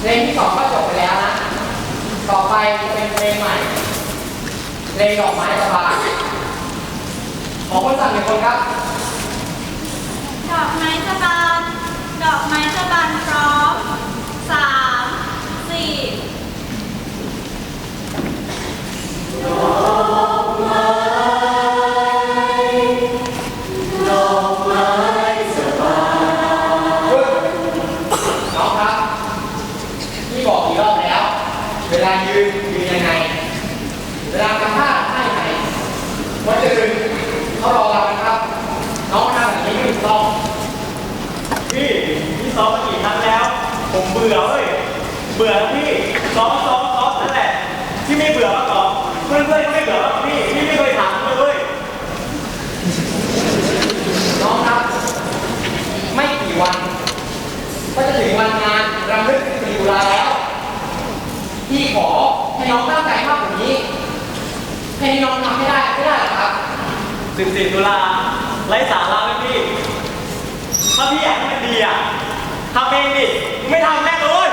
เพลงที่สองก็จบไปแล้วนะ ต่อไปจะเป็นเพลงใหม่ เลนดอกไม้สบายขอคนสั่งหนึ่งคนครับ ดอกไม้สะบาน ดอกไม้สะบานพร้อมสามสี่ ซ้อมมากี่ครั้งแล้ว ผมเบื่อเว้ย เบื่อแล้วพี่ ซ้อมซ้อมซ้อมนั่นแหละ ที่ไม่เบื่อมาก่อนเพื่อนเพื่อนๆก็ไม่เบื่อแล้วพี่ พี่ไม่เคยถามเลยเว้ย น้องครับ ไม่กี่วัน ก็จะถึงวันงานรำลึกปีตุลาแล้ว พี่ขอให้น้องตั้งใจมากกว่านี้ให้น้องทำให้ได้ไม่ได้หรอครับสิบสี่ตุลาไร้สาระไหมพี่ ถ้าพี่อยากให้มันดีอะ ทำเองดิ ไม่ทำแน่เลย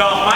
ด